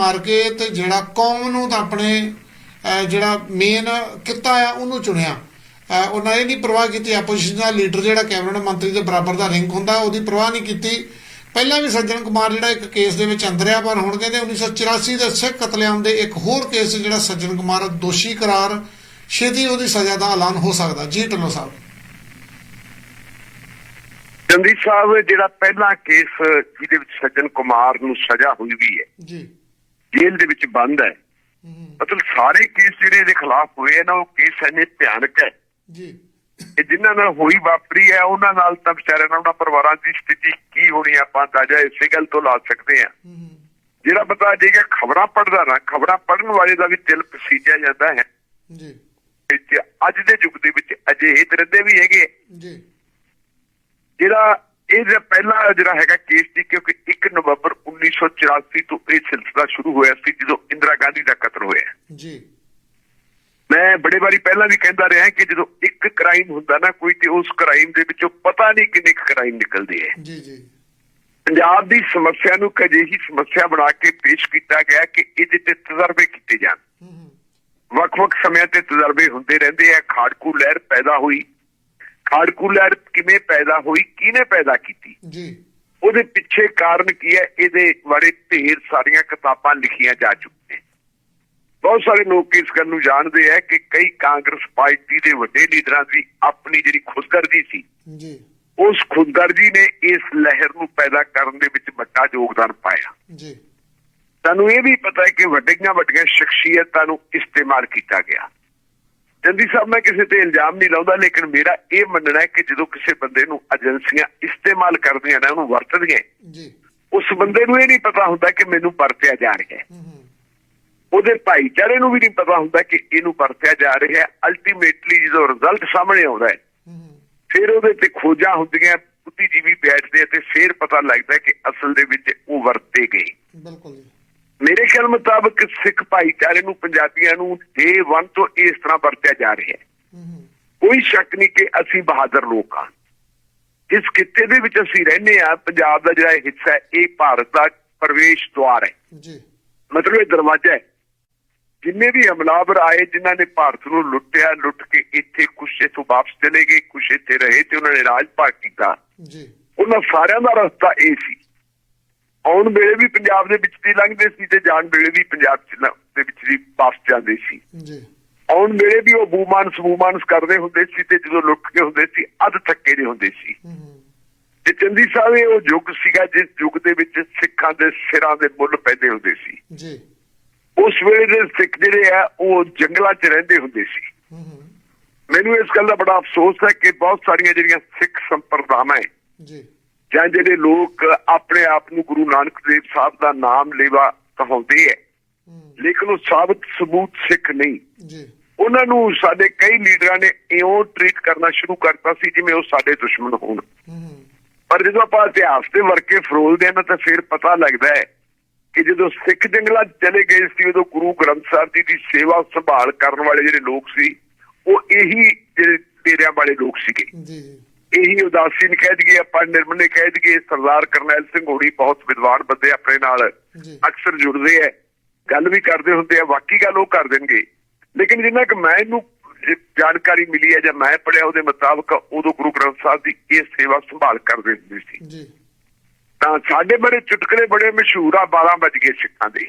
ਮਾਰ ਕੇ ਤੇ ਜਿਹੜਾ ਕੌਮ ਨੂੰ ਤਾਂ ਆਪਣੇ ਜਿਹੜਾ ਮੇਨ ਕਿੱਤਾ ਆ ਉਹਨੂੰ ਚੁਣਿਆ। ਉਹਨਾਂ ਇਹ ਨਹੀਂ ਪਰਵਾਹ ਕੀਤੀ ਆਪੋਜੀਸ਼ਨ ਦਾ ਲੀਡਰ ਜਿਹੜਾ ਕੈਬਨਿਟ ਮੰਤਰੀ ਦੇ ਬਰਾਬਰ ਦਾ ਰੈਂਕ ਹੁੰਦਾ ਉਹਦੀ ਪਰਵਾਹ ਨਹੀਂ ਕੀਤੀ। ਪਹਿਲਾਂ ਵੀ ਸੱਜਣ ਕੁਮਾਰ ਜਿਹੜਾ ਇੱਕ ਕੇਸ ਦੇ ਵਿੱਚ ਅੰਦਰ ਆ ਪਰ ਹੁਣ ਕਹਿੰਦੇ 1984 ਦੇ ਸਿੱਖ ਕਤਲੇਆਮ ਦੇ ਇੱਕ ਹੋਰ ਕੇਸ ਜਿਹੜਾ ਸੱਜਣ ਕੁਮਾਰ ਦੋਸ਼ੀ ਕਰਾਰ ਛੇਤੀ ਉਹਦੀ ਸਜ਼ਾ ਦਾ ਐਲਾਨ ਹੋ ਸਕਦਾ ਜੀ ਢਿੱਲੋਂ ਸਾਹਿਬ। ਚੰਦੀ ਸਾਹਿਬ ਜਿਹੜਾ ਪਹਿਲਾ ਕੇਸ ਜਿਹਦੇ ਵਿੱਚ ਸੱਜਣ ਕੁਮਾਰ ਨੂੰ ਸਜ਼ਾ ਹੋਈ ਵੀ ਹੈ ਜੀ। ਜੇਲ੍ਹ ਦੇ ਵਿੱਚ ਬੰਦ ਹੈ। ਮਤਲਬ ਸਾਰੇ ਕੇਸ ਜਿਹੜੇ ਇਹਦੇ ਖਿਲਾਫ ਹੋਏ ਆ ਨਾ ਉਹ ਕੇਸ ਇੰਨੇ ਭਿਆਨਕ ਹੈ ਜੀ। ਕਿ ਜਿਨ੍ਹਾਂ ਨਾਲ ਹੋਈ ਵਾਪਰੀ ਹੈ ਉਹਨਾਂ ਨਾਲ ਤਾਂ ਵਿਚਾਰਿਆਂ ਨਾਲ ਉਹਨਾਂ ਪਰਿਵਾਰਾਂ ਦੀ ਸਥਿਤੀ ਕੀ ਹੋਣੀ ਆਪਾਂ ਅੰਦਾਜ਼ਾ ਇਸੇ ਗੱਲ ਤੋਂ ਲਾ ਸਕਦੇ ਹਾਂ। ਹਮ, ਜਿਹੜਾ ਪਤਾ ਜੇਗਾ ਖਬਰਾਂ ਪੜ੍ਹਦਾ ਨਾ ਖਬਰਾਂ ਪੜ੍ਹਨ ਵਾਲੇ ਦਾ ਵੀ ਦਿਲ ਪਸੀਜਿਆ ਜਾਂਦਾ ਹੈ। ਜੀ। ਅੱਜ ਦੇ ਯੁੱਗ ਦੇ ਵਿੱਚ ਅਜਿਹੇ ਦਰਦੇ ਵੀ ਹੈਗੇ ਜੀ। ਜਿਹੜਾ ਇਹ ਜਿਹੜਾ ਪਹਿਲਾ ਜਿਹੜਾ ਹੈਗਾ ਕੇਸ ਸੀ ਕਿਉਂਕਿ 1 ਨਵੰਬਰ 1984 ਤੋਂ ਇਹ ਸਿਲਸਿਲਾ ਸ਼ੁਰੂ ਹੋਇਆ ਸੀ ਜਦੋਂ ਇੰਦਰਾ ਗਾਂਧੀ ਦਾ ਕਤਲ ਹੋਇਆ। ਜੀ। ਮੈਂ ਬੜੇ ਵਾਰੀ ਪਹਿਲਾਂ ਵੀ ਕਹਿੰਦਾ ਰਿਹਾ ਕਿ ਜਦੋਂ ਇੱਕ ਕ੍ਰਾਈਮ ਹੁੰਦਾ ਨਾ ਕੋਈ ਤੇ ਉਸ ਕ੍ਰਾਈਮ ਦੇ ਵਿੱਚੋਂ ਪਤਾ ਨਹੀਂ ਕਿੰਨੇ ਕ੍ਰਾਈਮ ਨਿਕਲਦੇ ਜੀ ਜੀ। ਪੰਜਾਬ ਦੀ ਸਮੱਸਿਆ ਨੂੰ ਇੱਕ ਅਜਿਹੀ ਸਮੱਸਿਆ ਬਣਾ ਕੇ ਪੇਸ਼ ਕੀਤਾ ਗਿਆ ਕਿ ਇਹਦੇ ਤੇ ਤਜਰਬੇ ਕੀਤੇ ਜਾਣ। ਵੱਖ-ਵੱਖ ਸਮਿਆਂ ਤੇ ਤਜਰਬੇ ਹੁੰਦੇ ਰਹਿੰਦੇ ਆ। ਖਾੜਕੂ ਲਹਿਰ ਪੈਦਾ ਹੋਈ। ਖਾੜਕੂ ਲਹਿਰ ਕਿਵੇਂ ਪੈਦਾ ਹੋਈ ਕਿਹਨੇ ਪੈਦਾ ਕੀਤੀ? ਜੀ। ਉਹਦੇ ਪਿੱਛੇ ਕਾਰਨ ਕੀ ਹੈ? ਇਹਦੇ ਬਾਰੇ ਢੇਰ ਸਾਰੀਆਂ ਕਿਤਾਬਾਂ ਲਿਖੀਆਂ ਜਾ ਚੁੱਕੀਆਂ ਬਹੁਤ ਸਾਰੇ ਲੋਕ ਇਸ ਗੱਲ ਨੂੰ ਜਾਣਦੇ ਆ ਕਿ ਕਈ ਕਾਂਗਰਸ ਪਾਰਟੀ ਦੇ ਵੱਡੇ ਲੀਡਰਾਂ ਦੀ ਆਪਣੀ ਜਿਹੜੀ ਖੁਦਗਰਦੀ ਸੀ ਜੀ। ਉਸ ਖੁਦਗਰਦੀ ਨੇ ਇਸ ਲਹਿਰ ਨੂੰ ਪੈਦਾ ਕਰਨ ਦੇ ਵਿੱਚ ਵੱਡਾ ਯੋਗਦਾਨ ਪਾਇਆ। ਜੀ। ਸਾਨੂੰ ਇਹ ਵੀ ਪਤਾ ਹੈ ਕਿ ਵੱਡੀਆਂ ਵੱਡੀਆਂ ਸ਼ਖਸੀਅਤਾਂ ਨੂੰ ਇਸਤੇਮਾਲ ਕੀਤਾ ਗਿਆ। ਜੰਦੀ ਸਾਹਿਬ ਮੈਂ ਕਿਸੇ ਤੇ ਇਲਜ਼ਾਮ ਨਹੀਂ ਲਾਉਂਦਾ ਲੇਕਿਨ ਮੇਰਾ ਇਹ ਮੰਨਣਾ ਹੈ ਕਿ ਜਦੋਂ ਕਿਸੇ ਬੰਦੇ ਨੂੰ ਏਜੰਸੀਆਂ ਇਸਤੇਮਾਲ ਕਰਦੀਆਂ ਨੇ ਉਹਨੂੰ ਵਰਤਦੀਆਂ ਜੀ। ਉਸ ਬੰਦੇ ਨੂੰ ਇਹ ਨਹੀਂ ਪਤਾ ਹੁੰਦਾ ਕਿ ਮੈਨੂੰ ਵਰਤਿਆ ਜਾ ਰਿਹਾ ਹੈ। ਉਹਦੇ ਭਾਈਚਾਰੇ ਨੂੰ ਵੀ ਨਹੀਂ ਪਤਾ ਹੁੰਦਾ ਕਿ ਇਹਨੂੰ ਵਰਤਿਆ ਜਾ ਰਿਹਾ ਹੈ। ਅਲਟੀਮੇਟਲੀ ਜਦੋਂ ਰਿਜ਼ਲਟ ਸਾਹਮਣੇ ਆਉਂਦਾ ਹੈ ਫਿਰ ਉਹਦੇ ਤੇ ਖੋਜਾਂ ਹੁੰਦੀਆਂ ਬੁੱਧੀਜੀਵੀ ਬੈਠਦੇ ਤੇ ਫਿਰ ਪਤਾ ਲੱਗਦਾ ਕਿ ਅਸਲ ਦੇ ਵਿੱਚ ਉਹ ਵਰਤੇ ਗਏ। ਬਿਲਕੁਲ ਜੀ। ਮੇਰੇ ਖਿਆਲ ਮੁਤਾਬਕ ਸਿੱਖ ਭਾਈਚਾਰੇ ਨੂੰ ਪੰਜਾਬੀਆਂ ਨੂੰ ਡੇ 1 ਤੋਂ ਇਸ ਤਰ੍ਹਾਂ ਵਰਤਿਆ ਜਾ ਰਿਹਾ ਹੈ। ਕੋਈ ਸ਼ੱਕ ਨਹੀਂ ਕਿ ਅਸੀਂ ਬਹਾਦਰ ਲੋਕ ਹਾਂ। ਇਸ ਕਿੱਤੇ ਦੇ ਵਿੱਚ ਅਸੀਂ ਰਹਿੰਦੇ ਆ ਪੰਜਾਬ ਦਾ ਜਿਹੜਾ ਹਿੱਸਾ ਹੈ ਇਹ ਭਾਰਤ ਦਾ ਪ੍ਰਵੇਸ਼ ਦੁਆਰ ਹੈ। ਜੀ। ਮਤਲਬ ਇਹ ਦਰਵਾਜ਼ਾ ਹੈ। ਜਿੰਨੇ ਵੀ ਹਮਲਾਵਰ ਆਏ ਜਿਨ੍ਹਾਂ ਨੇ ਭਾਰਤ ਨੂੰ ਲੁੱਟਿਆ ਲੁੱਟ ਕੇ ਇੱਥੇ ਕੁਛ ਇੱਥੋਂ ਵਾਪਸ ਚਲੇ ਗਏ ਕੁਛ ਇੱਥੇ ਰਹੇ ਤੇ ਉਹਨਾਂ ਨੇ ਰਾਜ ਭਾਗ ਕੀਤਾ। ਜੀ। ਉਹਨਾਂ ਸਾਰਿਆਂ ਦਾ ਰਸਤਾ ਇਹ ਸੀ। ਆਉਣ ਵੇਲੇ ਵੀ ਪੰਜਾਬ ਦੇ ਵਿੱਚ ਦੀ ਲੰਘਦੇ ਸੀ ਤੇ ਜਾਣ ਵੇਲੇ ਵੀ ਪੰਜਾਬ ਦੇ ਵਿੱਚ ਦੀ ਵਾਪਸ ਜਾਂਦੇ ਸੀ। ਜੀ। ਆਉਣ ਵੇਲੇ ਵੀ ਉਹ ਬੂਮਾਨ ਸਮੂਮਾਨਸ ਕਰਦੇ ਹੁੰਦੇ ਸੀ ਤੇ ਜਦੋਂ ਲੁੱਟ ਕੇ ਹੁੰਦੇ ਸੀ ਅੱਧ ਥੱਕੇ ਦੇ ਹੁੰਦੇ ਸੀ। ਤੇ ਚੰਦੀ ਸਾਹਿਬ ਇਹ ਉਹ ਯੁੱਗ ਸੀਗਾ ਜਿਸ ਯੁੱਗ ਦੇ ਵਿੱਚ ਸਿੱਖਾਂ ਦੇ ਸਿਰਾਂ ਦੇ ਮੁੱਲ ਪੈਦੇ ਹੁੰਦੇ ਸੀ। ਜੀ। ਉਸ ਵੇਲੇ ਦੇ ਸਿੱਖ ਜਿਹੜੇ ਆ ਉਹ ਜੰਗਲਾਂ 'ਚ ਰਹਿੰਦੇ ਹੁੰਦੇ ਸੀ। ਮੈਨੂੰ ਇਸ ਗੱਲ ਦਾ ਬੜਾ ਅਫਸੋਸ ਹੈ ਕਿ ਬਹੁਤ ਸਾਰੀਆਂ ਜਿਹੜੀਆਂ ਸਿੱਖ ਸੰਪਰਦਾਵਾਂ ਹੈ ਜੀ। ਜਾਂ ਜਿਹੜੇ ਲੋਕ ਆਪਣੇ ਆਪ ਨੂੰ ਗੁਰੂ ਨਾਨਕ ਦੇਵ ਸਾਹਿਬ ਦਾ ਨਾਮ ਲੈਵਾ ਕਹਾਉਂਦੇ ਹਮ, ਲੇਕਿਨ ਉਹ ਸਾਬਤ ਸਬੂਤ ਸਿੱਖ ਨਹੀਂ। ਜੀ। ਉਹਨਾਂ ਨੂੰ ਸਾਡੇ ਕਈ ਲੀਡਰਾਂ ਨੇ ਇਉਂ ਟ੍ਰੀਟ ਕਰਨਾ ਸ਼ੁਰੂ ਕਰਤਾ ਸੀ ਜਿਵੇਂ ਉਹ ਸਾਡੇ ਦੁਸ਼ਮਣ ਹੋਣ। ਪਰ ਜਦੋਂ ਆਪਾਂ ਇਤਿਹਾਸ ਦੇ ਵਰਕੇ ਫਰੋਲਦੇ ਹਾਂ ਨਾ ਤਾਂ ਫਿਰ ਪਤਾ ਲੱਗਦਾ ਹੈ ਕਿ ਜਦੋਂ ਸਿੱਖ ਜੰਗਲਾਂ ਚਲੇ ਗਏ ਸੀ ਉਦੋਂ ਗੁਰੂ ਗ੍ਰੰਥ ਸਾਹਿਬ ਜੀ ਦੀ ਸੇਵਾ ਸੰਭਾਲ ਕਰਨ ਵਾਲੇ ਜਿਹੜੇ ਲੋਕ ਸੀ ਉਹ ਇਹੀ ਜਿਹੜੇ ਡੇਰਿਆਂ ਵਾਲੇ ਲੋਕ ਸੀਗੇ। ਜੀ ਜੀ। ਇਹੀ ਉਦਾਸੀਨ ਕਹਿ ਦਈਏ ਆਪਾਂ ਨਿਰਮਲ ਕਹਿ ਦਈਏ ਸਰਦਾਰ ਕਰਨੈਲ ਸਿੰਘ ਹੋਣੀ ਬਹੁਤ ਵਿਦਵਾਨ ਬੰਦੇ ਆਪਣੇ ਨਾਲ ਅਕਸਰ ਜੁੜਦੇ ਐ ਗੱਲ ਵੀ ਕਰਦੇ ਹੁੰਦੇ ਆ ਬਾਕੀ ਗੱਲ ਉਹ ਕਰ ਦੇਣਗੇ। ਲੇਕਿਨ ਜਿੰਨਾ ਕਿ ਮੈਂ ਇਹਨੂੰ ਜਾਣਕਾਰੀ ਮਿਲੀ ਹੈ ਜਾਂ ਮੈਂ ਪੜਿਆ ਉਹਦੇ ਮੁਤਾਬਕ ਉਦੋਂ ਗੁਰੂ ਗ੍ਰੰਥ ਸਾਹਿਬ ਦੀ ਇਹ ਸੇਵਾ ਸੰਭਾਲ ਕਰਦੇ ਹੁੰਦੇ ਸੀ। ਜੀ। ਤਾਂ ਸਾਡੇ ਬੜੇ ਚੁਟਕਲੇ ਬੜੇ ਮਸ਼ਹੂਰ ਆ 12 ਵਜ ਗਏ ਸਿੱਖਾਂ ਦੇ।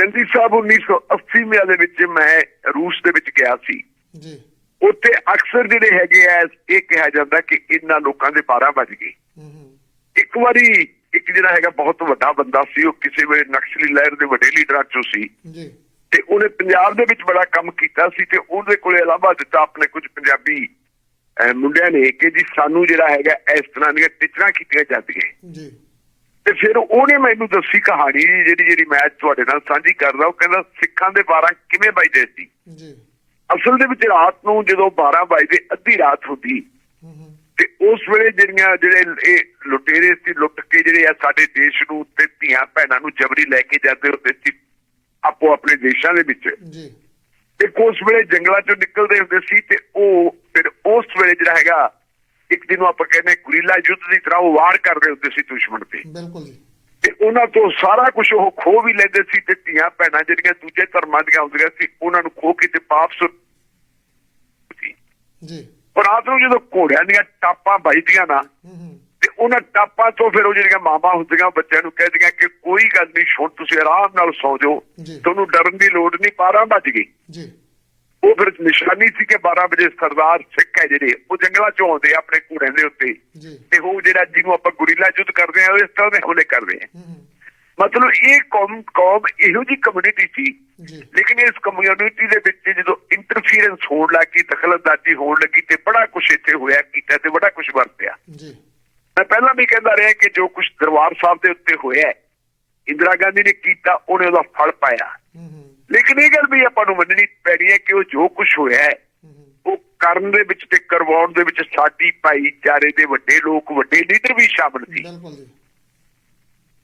ਚੰਦੀ ਸਾਹਿਬ 1980 ਮਿਆ ਦੇ ਵਿੱਚ ਮੈਂ ਰੂਸ ਦੇ ਵਿੱਚ ਗਿਆ ਸੀ। ਜੀ। ਉੱਥੇ ਅਕਸਰ ਜਿਹੜੇ ਹੈਗੇ ਆ ਇਹ ਕਿਹਾ ਜਾਂਦਾ ਕਿ ਇਹਨਾਂ ਲੋਕਾਂ ਦੇ 12 ਵਜ ਗਏ। ਇੱਕ ਵਾਰੀ ਇੱਕ ਜਿਹੜਾ ਹੈਗਾ ਬਹੁਤ ਵੱਡਾ ਬੰਦਾ ਸੀ ਉਹ ਕਿਸੇ ਵੇਲੇ ਨਕਸਲੀ ਲਹਿਰ ਦੇ ਵੱਡੇ ਲੀਡਰਾਂ ਚੋਂ ਸੀ। ਜੀ। ਤੇ ਉਹਨੇ ਪੰਜਾਬ ਦੇ ਵਿੱਚ ਬੜਾ ਕੰਮ ਕੀਤਾ ਸੀ ਤੇ ਉਹਦੇ ਕੋਲੇ ਇਲਾਵਾ ਦਿੱਤਾ ਆਪਣੇ ਕੁਝ ਪੰਜਾਬੀ ਮੁੰਡਿਆਂ ਨੇ ਕਿ ਜੀ ਸਾਨੂੰ ਜਿਹੜਾ ਹੈਗਾ ਇਸ ਤਰ੍ਹਾਂ ਦੀਆਂ ਟਿਚਰਾਂ ਕੀਤੀਆਂ ਜਾਂਦੀਆਂ। ਜੀ। ਤੇ ਫਿਰ ਉਹਨੇ ਮੈਨੂੰ ਦੱਸੀ ਕਹਾਣੀ ਜਿਹੜੀ ਜਿਹੜੀ ਮੈਂ ਤੁਹਾਡੇ ਨਾਲ ਸਾਂਝੀ ਕਰਦਾ ਉਹ ਕਹਿੰਦਾ ਸਿੱਖਾਂ ਦੇ 12 ਕਿਵੇਂ ਵੱਜਦੇ ਸੀ? ਜੀ। ਅਸਲ ਦੇ ਵਿੱਚ ਰਾਤ ਨੂੰ ਜਦੋਂ 12 ਵਜੇ ਅੱਧੀ ਰਾਤ ਹੁੰਦੀ। ਤੇ ਉਸ ਵੇਲੇ ਜਿਹੜੀਆਂ ਜਿਹੜੇ ਇਹ ਲੁਟੇਰੇ ਸੀ ਲੁੱਟ ਕੇ ਜਿਹੜੇ ਆ ਸਾਡੇ ਦੇਸ਼ ਨੂੰ ਤੇ ਧੀਆਂ ਭੈਣਾਂ ਨੂੰ ਜਬਰੀ ਲੈ ਕੇ ਜਾਂਦੇ ਹੁੰਦੇ ਸੀ ਆਪੋ ਆਪਣੇ ਦੇਸ਼ਾਂ ਦੇ ਵਿੱਚ। ਜੀ। ਤੇ ਉਸ ਵੇਲੇ ਜੰਗਲਾਂ ਚੋਂ ਨਿਕਲਦੇ ਹੁੰਦੇ ਸੀ ਤੇ ਉਹ ਫਿਰ ਉਸ ਵੇਲੇ ਜਿਹੜਾ ਹੈਗਾ ਇੱਕ ਦਿਨ ਨੂੰ ਆਪਾਂ ਕਹਿੰਦੇ ਗੁਰੀਲਾ ਯੁੱਧ ਦੀ ਤਰ੍ਹਾਂ ਉਹ ਵਾਰ ਕਰਦੇ ਹੁੰਦੇ ਸੀ ਦੁਸ਼ਮਣ ਤੇ। ਬਿਲਕੁਲ ਜੀ। ਤੇ ਉਹਨਾਂ ਤੋਂ ਸਾਰਾ ਕੁਝ ਉਹ ਖੋ ਵੀ ਲੈਂਦੇ ਸੀ ਤੇ ਧੀਆਂ ਭੈਣਾਂ ਜਿਹੜੀਆਂ ਦੂਜੇ ਧਰਮਾਂ ਦੀਆਂ ਹੁੰਦੀਆਂ ਸੀ ਉਹਨਾਂ ਨੂੰ ਖੋ ਕੇ ਤੇ ਵਾਪਸ ਸੀ ਜੀ। ਪਰ ਰਾਤ ਨੂੰ ਜਦੋਂ ਘੋੜਿਆਂ ਦੀਆਂ ਟਾਪਾਂ ਵੱਜਦੀਆਂ ਨਾ ਤੇ ਉਹਨਾਂ ਟਾਪਾਂ ਤੋਂ ਫਿਰ ਉਹ ਜਿਹੜੀਆਂ ਮਾਵਾਂ ਹੁੰਦੀਆਂ ਬੱਚਿਆਂ ਨੂੰ ਕਹਿੰਦੀਆਂ ਕਿ ਕੋਈ ਗੱਲ ਨਹੀਂ ਹੁਣ ਤੁਸੀਂ ਆਰਾਮ ਨਾਲ ਸੌ ਜਾਓ। ਤੁਹਾਨੂੰ ਡਰਨ ਦੀ ਲੋੜ ਨਹੀਂ 12 ਵੱਜ ਗਈ ਜੀ। ਉਹ ਫਿਰ ਨਿਸ਼ਾਨੀ ਸੀ ਕਿ 12 ਵਜੇ ਸਰਦਾਰ ਸਿੱਖ ਹੈ ਜਿਹੜੇ ਉਹ ਜੰਗਲਾਂ ਚੋਂ ਆਉਂਦੇ ਆਪਣੇ ਘੋੜਿਆਂ ਦੇ ਉੱਤੇ। ਤੇ ਉਹ ਜਿਹੜਾ ਜਿਹਨੂੰ ਆਪਾਂ ਗੁਰੀਲਾ ਯੁੱਧ ਕਰਦੇ ਆ ਉਹ ਇਸ ਤਰ੍ਹਾਂ ਦੇ ਹਮਲੇ ਕਰਦੇ ਆ। ਮਤਲਬ ਇਹ ਕੌਮ ਕੌਮ ਇਹੋ ਜੀ ਕਮਿਊਨਿਟੀ ਸੀ। ਲੇਕਿਨ ਇਸ ਕਮਿਊਨਿਟੀ ਦੇ ਵਿੱਚ ਜਦੋਂ ਇੰਟਰਫੀਰੈਂਸ ਹੋਣ ਲੱਗੀ ਦਖਲਅੰਦਾਜ਼ੀ ਹੋਣ ਲੱਗੀ ਤੇ ਬੜਾ ਕੁਝ ਇੱਥੇ ਹੋਇਆ ਕੀਤਾ ਤੇ ਬੜਾ ਕੁਝ ਵਰਤਿਆ। ਜੀ। ਮੈਂ ਪਹਿਲਾਂ ਵੀ ਕਹਿੰਦਾ ਰਿਹਾ ਕਿ ਜੋ ਕੁਝ ਦਰਬਾਰ ਸਾਹਿਬ ਦੇ ਉੱਤੇ ਹੋਇਆ ਇੰਦਰਾ ਗਾਂਧੀ ਨੇ ਕੀਤਾ ਉਹਨੇ ਉਹਦਾ ਫਲ ਪਾਇਆ। ਲੇਕਿਨ ਇਹ ਗੱਲ ਵੀ ਆਪਾਂ ਨੂੰ ਮੰਨਣੀ ਪੈਣੀ ਹੈ ਕਿ ਉਹ ਜੋ ਕੁਝ ਹੋਇਆ ਉਹ ਕਰਨ ਦੇ ਵਿੱਚ ਤੇ ਕਰਵਾਉਣ ਦੇ ਵਿੱਚ ਸਾਡੀ ਭਾਈਚਾਰੇ ਦੇ ਵੱਡੇ ਲੋਕ ਵੱਡੇ ਲੀਡਰ ਵੀ ਸ਼ਾਮਲ ਸੀ।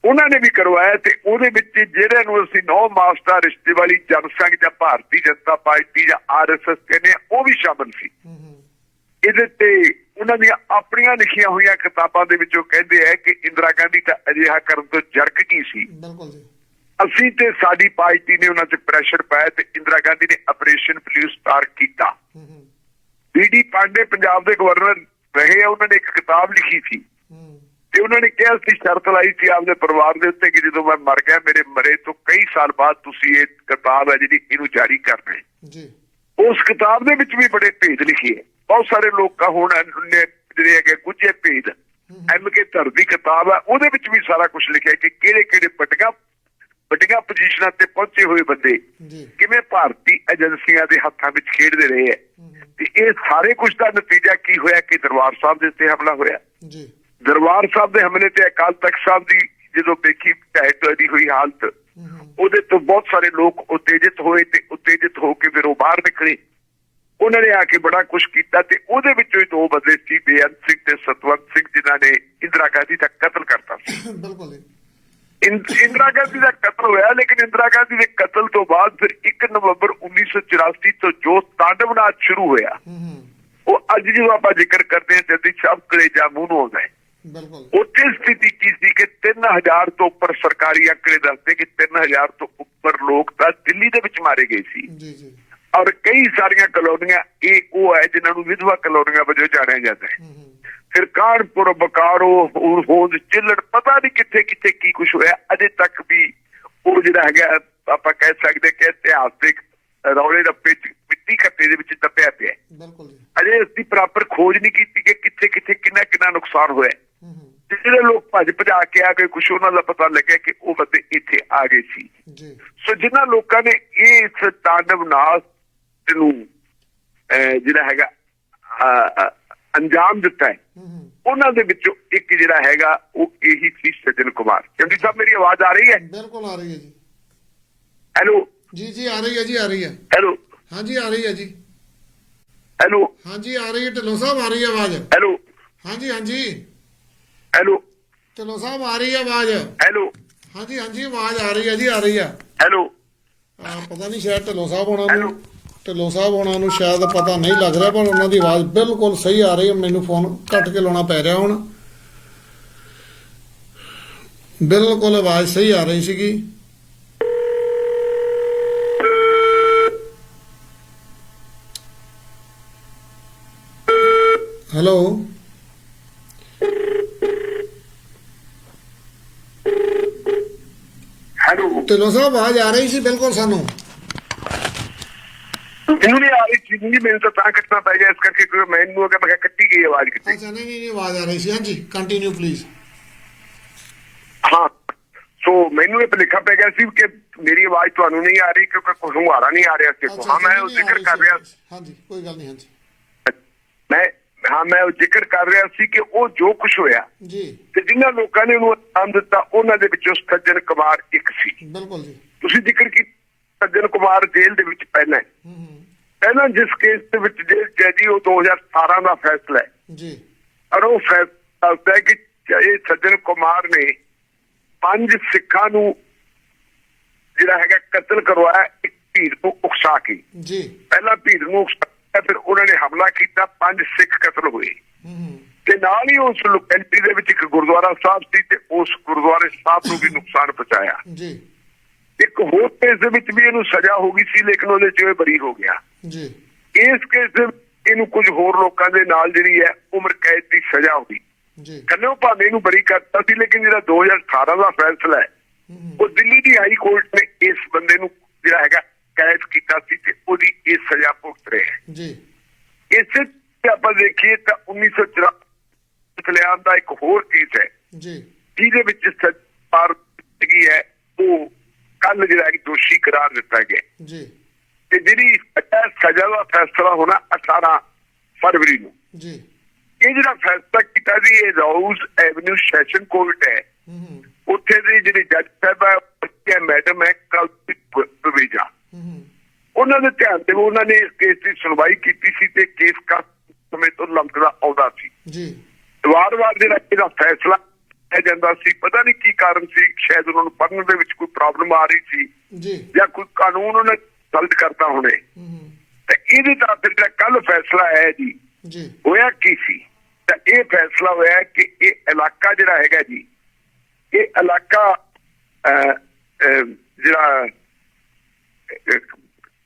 ਉਹਨਾਂ ਨੇ ਵੀ ਕਰਵਾਇਆ ਤੇ ਉਹਦੇ ਵਿੱਚ ਜਿਹੜੇ ਨੂੰ ਅਸੀਂ ਨੌ ਮਾਸਟਰ ਰਿਸ਼ਤੇ ਵਾਲੀ ਜਨਸੰਘ ਜਾਂ ਭਾਰਤੀ ਜਨਤਾ ਪਾਰਟੀ ਜਾਂ ਆਰਐਸਐਸ ਕਹਿੰਦੇ ਉਹ ਵੀ ਸ਼ਾਮਲ ਸੀ। ਇਹਦੇ ਤੇ ਉਹਨਾਂ ਦੀਆਂ ਆਪਣੀਆਂ ਲਿਖੀਆਂ ਹੋਈਆਂ ਕਿਤਾਬਾਂ ਦੇ ਵਿੱਚ ਉਹ ਕਹਿੰਦੇ ਆ ਕਿ ਇੰਦਰਾ ਗਾਂਧੀ ਤਾਂ ਅਜਿਹਾ ਕਰਨ ਤੋਂ ਜਰਕ ਗਈ ਸੀ। ਬਿਲਕੁਲ ਜੀ। ਅਸੀਂ ਤੇ ਸਾਡੀ ਪਾਰਟੀ ਨੇ ਉਹਨਾਂ ਤੇ ਪ੍ਰੈਸ਼ਰ ਪਾਇਆ ਤੇ ਇੰਦਰਾ ਗਾਂਧੀ ਨੇ ਆਪਰੇਸ਼ਨ ਬਲੂ ਸਟਾਰ ਕੀਤਾ। ਹੂੰ ਹੂੰ। ਬੀਡੀ ਪਾਂਡੇ ਪੰਜਾਬ ਦੇ ਗਵਰਨਰ ਰਹੇ ਆ ਉਹਨਾਂ ਨੇ ਇੱਕ ਕਿਤਾਬ ਲਿਖੀ ਸੀ। ਤੇ ਉਹਨਾਂ ਨੇ ਕਿਹਾ ਸੀ ਸ਼ਰਤ ਲਾਈ ਸੀ ਆਪਦੇ ਪਰਿਵਾਰ ਦੇ ਉੱਤੇ ਕਿ ਜਦੋਂ ਮੈਂ ਮਰ ਗਿਆ ਮੇਰੇ ਮਰੇ ਤੋਂ ਕਈ ਸਾਲ ਬਾਅਦ ਤੁਸੀਂ ਇਹ ਕਿਤਾਬ ਹੈ ਜਿਹੜੀ ਇਹਨੂੰ ਜਾਰੀ ਕਰਨਾ ਹੈ ਜੀ। ਉਸ ਕਿਤਾਬ ਦੇ ਵਿੱਚ ਵੀ ਬੜੇ ਭੇਦ ਲਿਖੇ ਹੈ। ਬਹੁਤ ਸਾਰੇ ਲੋਕਾਂ ਹੁਣ ਨੇ ਜਿਹੜੇ ਹੈਗੇ ਗੁੱਝੇ ਭੇਦ। ਐਮ ਕੇ ਧਰ ਦੀ ਕਿਤਾਬ ਹੈ ਉਹਦੇ ਵਿੱਚ ਵੀ ਸਾਰਾ ਕੁਝ ਲਿਖਿਆ ਕਿ ਕਿਹੜੇ ਕਿਹੜੇ ਵੱਡੀਆਂ ਵੱਡੀਆਂ ਪੋਜੀਸ਼ਨਾਂ ਤੇ ਪਹੁੰਚੇ ਹੋਏ ਬੰਦੇ ਕਿਵੇਂ ਭਾਰਤੀ ਏਜੰਸੀਆਂ ਦੇ ਹੱਥਾਂ ਵਿੱਚ ਖੇਡਦੇ ਰਹੇ ਹੂੰ। ਤੇ ਇਹ ਸਾਰੇ ਕੁਝ ਦਾ ਨਤੀਜਾ ਕੀ ਹੋਇਆ? ਕਿ ਦਰਬਾਰ ਸਾਹਿਬ ਦੇ ਉੱਤੇ ਹਮਲਾ ਹੋਇਆ। ਜੀ। ਦਰਬਾਰ ਸਾਹਿਬ ਦੇ ਹਮਲੇ ਤੇ ਅਕਾਲ ਤਖਤ ਸਾਹਿਬ ਦੀ ਜਦੋਂ ਦੇਖੀ ਢਹਿ ਦੀ ਹੋਈ ਹਾਲਤ ਉਹਦੇ ਤੋਂ ਬਹੁਤ ਸਾਰੇ ਲੋਕ ਉਤੇਜਿਤ ਹੋਏ ਤੇ ਉਤੇਜਿਤ ਹੋ ਕੇ ਫਿਰ ਉਹ ਬਾਹਰ ਨਿਕਲੇ। ਉਹਨਾਂ ਨੇ ਆ ਕੇ ਬੜਾ ਕੁਝ ਕੀਤਾ ਤੇ ਉਹਦੇ ਵਿੱਚੋਂ ਹੀ ਦੋ ਬੰਦੇ ਸੀ ਬੇਅੰਤ ਸਿੰਘ ਤੇ ਸਤਵੰਤ ਸਿੰਘ ਜਿਨ੍ਹਾਂ ਨੇ ਇੰਦਰਾ ਗਾਂਧੀ ਦਾ ਕਤਲ ਕਰਤਾ ਸੀ। ਬਿਲਕੁਲ ਇੰਦਰਾ ਗਾਂਧੀ ਦਾ ਕਤਲ ਹੋਇਆ ਲੇਕਿਨ ਇੰਦਰਾ ਗਾਂਧੀ ਦੇ ਕਤਲ ਤੋਂ ਬਾਅਦ ਫਿਰ 1 ਨਵੰਬਰ 1984 ਤੋਂ ਜੋ ਤਾਂਡਵ ਨਾਚ ਸ਼ੁਰੂ ਹੋਇਆ ਉਹ ਅੱਜ ਜਦੋਂ ਆਪਾਂ ਜ਼ਿਕਰ ਕਰਦੇ ਹਾਂ ਤੇ ਅਸੀਂ ਸਭ ਕਲੇਜਾ ਮੂੰਹ ਨੂੰ ਆਉਂਦਾ ਹੈ। ਉੱਥੇ ਸਥਿਤੀ ਕੀ ਸੀ ਕਿ 3000 ਤੋਂ ਉੱਪਰ ਸਰਕਾਰੀ ਅੰਕੜੇ ਦੱਸਦੇ ਕਿ 3000 ਤੋਂ ਉੱਪਰ ਲੋਕ ਤਾਂ ਦਿੱਲੀ ਦੇ ਵਿੱਚ ਮਾਰੇ ਗਏ ਸੀ। ਜੀ ਜੀ। ਔਰ ਕਈ ਸਾਰੀਆਂ ਕਲੋਨੀਆਂ ਇਹ ਉਹ ਹੈ ਜਿਨ੍ਹਾਂ ਨੂੰ ਵਿਧਵਾ ਕਲੋਨੀਆਂ ਵਜੋਂ ਜਾਣਿਆ ਜਾਂਦਾ ਹੈ। ਫਿਰ ਕਾਨਪੁਰ ਬਕਾਰੋ ਹੋਂਦ ਚਿੱਲੜ ਪਤਾ ਨਹੀਂ ਕਿੱਥੇ ਕਿੱਥੇ ਕੀ ਕੁਝ ਹੋਇਆ। ਅਜੇ ਤੱਕ ਵੀ ਉਹ ਜਿਹੜਾ ਹੈਗਾ ਆਪਾਂ ਕਹਿ ਸਕਦੇ ਕਿ ਇਤਿਹਾਸਿਕ ਰੌਲੇ ਰੱਪੇ ਚ ਮਿੱਟੀ ਖੱਤੇ ਦੇ ਵਿੱਚ ਦੱਬਿਆ ਪਿਆ। ਬਿਲਕੁਲ ਜੀ। ਅਜੇ ਇਸ ਦੀ ਪ੍ਰਾਪਰ ਖੋਜ ਨਹੀਂ ਕੀਤੀ ਕਿ ਕਿੱਥੇ ਕਿੱਥੇ ਕਿੰਨਾ ਕਿੰਨਾ ਨੁਕਸਾਨ ਹੋਇਆ ਜਿਹੜੇ ਲੋਕ ਭੱਜ ਭਜਾ ਕੇ ਆ ਗਏ ਕੁਛ ਉਹਨਾਂ ਦਾ ਪਤਾ ਲੱਗਿਆ ਕਿ ਉਹ ਬੰਦੇ ਇੱਥੇ ਆ ਗਏ ਸੀ। ਜੀ। ਸੋ ਜਿਨ੍ਹਾਂ ਲੋਕਾਂ ਨੇ ਇਹ ਇਸ ਤਾਂਡਵ ਨਾਚ ਨੂੰ ਜਿਹੜਾ ਹੈਗਾ ਅੰਜਾਮ ਦਿੱਤਾ ਹੈ ਉਹਨਾਂ ਦੇ ਵਿੱਚੋਂ ਇੱਕ ਜਿਹੜਾ ਹੈਗਾ ਉਹ ਇਹੀ ਸੀ ਸਜਨ ਕੁਮਾਰ। ਕਿਉਂਕਿ ਸਾਹਿਬ ਮੇਰੀ ਆਵਾਜ਼ ਆ ਰਹੀ ਹੈ? ਬਿਲਕੁਲ ਆ ਰਹੀ ਹੈ ਜੀ। ਹੈਲੋ? ਜੀ ਜੀ ਆ ਰਹੀ ਹੈ ਜੀ ਆ ਰਹੀ ਹੈ। ਹੈਲੋ? ਹਾਂਜੀ ਆ ਰਹੀ ਹੈ ਜੀ। ਹੈਲੋ? ਹਾਂਜੀ ਆ ਰਹੀ ਹੈ ਢਿੱਲੋਂ ਸਾਹਿਬ ਆ ਰਹੀ ਹੈ ਆਵਾਜ਼। ਹੈਲੋ? ਹਾਂਜੀ ਹਾਂਜੀ। ਹੈਲੋ ਢਿੱਲੋਂ ਸਾਹਿਬ ਆ ਰਹੀ ਹੈ ਆਵਾਜ਼। ਹੈਲੋ ਹਾਂਜੀ ਹਾਂਜੀ ਆਵਾਜ਼ ਆ ਰਹੀ ਹੈ ਜੀ ਆ ਰਹੀ ਹੈ। ਹੈਲੋ ਆ ਪਤਾ ਨਹੀਂ ਸ਼ਾਇਦ ਢਿੱਲੋਂ ਸਾਹਿਬ ਹੋਣਾ। ਨੂੰ ਢਿੱਲੋਂ ਸਾਹਿਬ ਹੋਣਾ ਨੂੰ ਸ਼ਾਇਦ ਪਤਾ ਨਹੀਂ ਲੱਗ ਰਿਹਾ ਪਰ ਉਹਨਾਂ ਦੀ ਆਵਾਜ਼ ਬਿਲਕੁਲ ਸਹੀ ਆ ਰਹੀ ਹੈ। ਮੈਨੂੰ ਫੋਨ ਕੱਟ ਕੇ ਲਾਉਣਾ ਪੈ ਰਿਹਾ ਹੁਣ। ਬਿਲਕੁਲ ਆਵਾਜ਼ ਸਹੀ ਆ ਰਹੀ ਸੀਗੀ। Hello hello. ਢਿੱਲੋਂ ਸਾਹਿਬ ਆਵਾਜ਼ ਆ ਰਹੀ ਸੀ ਬਿਲਕੁਲ ਸਾਨੂੰ। ਮੈਨੂੰ ਨਹੀਂ ਆ ਰਹੀ ਸੀ? ਨਹੀਂ ਮੈਨੂੰ ਤਾਂ ਤਾਂ ਕੱਟਣਾ ਪੈ ਗਿਆ ਇਸ ਕਰਕੇ ਕਿ ਮੈਨੂੰ ਅਗਰ ਮੈਂ ਕੱਟੀ ਗਈ ਆਵਾਜ਼ ਕਿਤੇ। ਅੱਛਾ ਨਹੀਂ ਨਹੀਂ ਆਵਾਜ਼ ਆ ਰਹੀ ਸੀ। ਹਾਂਜੀ ਕੰਟੀਨਿਊ ਪਲੀਜ਼ ਹਾਂ। ਸੋ ਮੈਨੂੰ ਇਹ ਭੁਲੇਖਾ ਪੈ ਗਿਆ ਸੀ ਕਿ ਮੇਰੀ ਆਵਾਜ਼ ਤੁਹਾਨੂੰ ਨਹੀਂ ਆ ਰਹੀ ਕਿਉਂਕਿ ਕੋਈ ਹੁੰਗਾਰਾ ਨਹੀਂ ਆ ਰਿਹਾ ਸੀ। ਹਾਂ ਮੈਂ ਉਹ ਜ਼ਿਕਰ ਕਰ ਰਿਹਾ ਹਾਂਜੀ ਕੋਈ ਗੱਲ ਨਹੀਂ ਹਾਂਜੀ। ਮੈਂ ਹਾਂ ਮੈਂ ਉਹ ਜ਼ਿਕਰ ਕਰ ਰਿਹਾ ਸੀ ਕਿ ਉਹ ਜੋ ਕੁਝ ਹੋਇਆ ਜੀ। ਤੇ ਜਿਨ੍ਹਾਂ ਲੋਕਾਂ ਨੇ ਉਹਨੂੰ ਆਮ ਦਿੱਤਾ ਉਹਨਾਂ ਦੇ ਵਿੱਚੋਂ ਸੱਜਣ ਕੁਮਾਰ ਇੱਕ ਸੀ। ਬਿਲਕੁਲ ਜੀ। ਤੁਸੀਂ ਜ਼ਿਕਰ ਕੀਤਾ ਸੱਜਣ ਕੁਮਾਰ ਜੇਲ੍ਹ ਦੇ ਵਿੱਚ ਪਹਿਲਾਂ ਪਹਿਲਾਂ ਜਿਸ ਕੇਸ ਦੇ ਵਿੱਚ ਜੇਲ੍ਹ 'ਚ ਹੈ ਜੀ ਉਹ 2017 ਦਾ ਫੈਸਲਾ ਹੈ। ਜੀ। ਔਰ ਉਹ ਫੈਸਲਾ ਹੈ ਕਿ ਇਹ ਸੱਜਣ ਕੁਮਾਰ ਨੇ ਪੰਜ ਸਿੱਖਾਂ ਨੂੰ ਜਿਹੜਾ ਹੈਗਾ ਕਤਲ ਕਰਵਾਇਆ ਇੱਕ ਭੀੜ ਨੂੰ ਉਕਸਾ ਕੇ। ਜੀ। ਪਹਿਲਾਂ ਭੀੜ ਨੂੰ ਉਕਸਾਇਆ ਫਿਰ ਉਹਨਾਂ ਨੇ ਹਮਲਾ ਕੀਤਾ ਪੰਜ ਸਿੱਖ ਕਤਲ ਹੋਏ। ਹੂੰ ਹੂੰ ਤੇ ਨਾਲ ਹੀ ਉਸ ਲੋਕੈਲਿਟੀ ਦੇ ਵਿੱਚ ਇੱਕ ਗੁਰਦੁਆਰਾ ਸਾਹਿਬ ਸੀ ਤੇ ਉਸ ਗੁਰਦੁਆਰੇ ਸਾਹਿਬ ਨੂੰ ਵੀ ਨੁਕਸਾਨ ਪਹੁੰਚਾਇਆ। ਜੀ। ਇੱਕ ਹੋਰ ਕੇਸ ਦੇ ਵਿੱਚ ਵੀ ਇਹਨੂੰ ਸਜ਼ਾ ਹੋ ਗਈ ਸੀ ਲੇਕਿਨ ਉਹਦੇ ਚ ਬਰੀ ਹੋ ਗਿਆ। ਜੀ। ਇਸ ਕੇਸ ਦੇ ਇਹਨੂੰ ਕੁਝ ਹੋਰ ਲੋਕਾਂ ਦੇ ਨਾਲ ਜਿਹੜੀ ਹੈ ਉਮਰ ਕੈਦ ਦੀ ਸਜ਼ਾ ਹੋਈ ਜੀ। ਕੰਨਿਓ ਭਾਵੇਂ ਇਹਨੂੰ ਬਰੀ ਕਰਤਾ ਸੀ ਲੇਕਿਨ ਜਿਹੜਾ 2018 ਦਾ ਫੈਸਲਾ ਹੈ ਹੂੰ। ਉਹ ਦਿੱਲੀ ਦੀ ਹਾਈ ਕੋਰਟ ਨੇ ਇਸ ਬੰਦੇ ਨੂੰ ਜਿਹੜਾ ਹੈਗਾ ਕੈਦ ਕੀਤਾ ਸੀ ਤੇ ਉਹਦੀ ਇਹ ਸਜ਼ਾ ਭੁਗਤ ਰਿਹਾ ਜੀ। ਇਸੇ ਆਪਾਂ ਦੇਖੀਏ ਤਾਂ 1984 ਕਲਿਆਣ ਦਾ ਇੱਕ ਹੋਰ ਕੇਸ ਹੈ। ਜੀ। ਜਿਹਦੇ ਵਿੱਚ ਸਰਕਾਰ ਕੀ ਹੈ ਉਹ ਕੱਲ ਜਿਹੜਾ ਦੋਸ਼ੀ ਕਰਾਰ ਦਿੱਤਾ ਗਿਆ ਜੀ। ਤੇ ਜਿਹੜੀ ਸਜ਼ਾ ਦਾ ਫੈਸਲਾ ਹੋਣਾ 18 ਫਰਵਰੀ ਨੂੰ। ਜੀ। ਇਹ ਜਿਹੜਾ ਫੈਸਲਾ ਕੀਤਾ ਜੀ ਇਹ ਰਾਉਜ਼ ਐਵਨਿਊ ਸੈਸ਼ਨ ਕੋਰਟ ਹੈ। ਉੱਥੇ ਦੇ ਜਿਹੜੇ ਜੱਜ ਸਾਹਿਬ ਹੈ ਮੈਡਮ ਹੈ ਕਲਪਿਤ ਹੂੰ ਉਹਨਾਂ ਦੇ ਧਿਆਨ ਤੇ ਉਹਨਾਂ ਨੇ ਇਸ ਕੇਸ ਦੀ ਸੁਣਵਾਈ ਕੀਤੀ ਸੀ ਤੇ ਕੇਸ ਕਾ ਸਮੇਂ ਤੋਂ ਲੰਕਦਾ ਆਉਂਦਾ ਸੀ। ਜੀ। ਵਾਰ-ਵਾਰ ਜਿਹੜਾ ਇਹਦਾ ਫੈਸਲਾ ਹੈ ਜਾਂਦਾ ਸੀ ਪਤਾ ਨਹੀਂ ਕੀ ਕਾਰਨ ਸੀ ਸ਼ਾਇਦ ਉਹਨਾਂ ਨੂੰ ਪੜਨ ਦੇ ਵਿੱਚ ਕੋਈ ਪ੍ਰੋਬਲਮ ਆ ਰਹੀ ਸੀ ਜੀ। ਜਾਂ ਕੋਈ ਕਾਨੂੰਨ ਉਹਨਾਂ ਗਲਤ ਕਰਤਾ ਹੋਣੇ। ਹੂੰ ਤੇ ਇਹਦੇ ਫਿਰ ਜਿਹੜਾ ਕੱਲ ਫੈਸਲਾ ਹੈ ਜੀ ਜੀ। ਹੋਇਆ ਕੀ ਸੀ? ਤਾਂ ਇਹ ਫੈਸਲਾ ਹੋਇਆ ਕਿ ਇਹ ਇਲਾਕਾ ਜਿਹੜਾ ਹੈਗਾ ਜੀ ਇਹ ਇਲਾਕਾ ਜਿਹੜਾ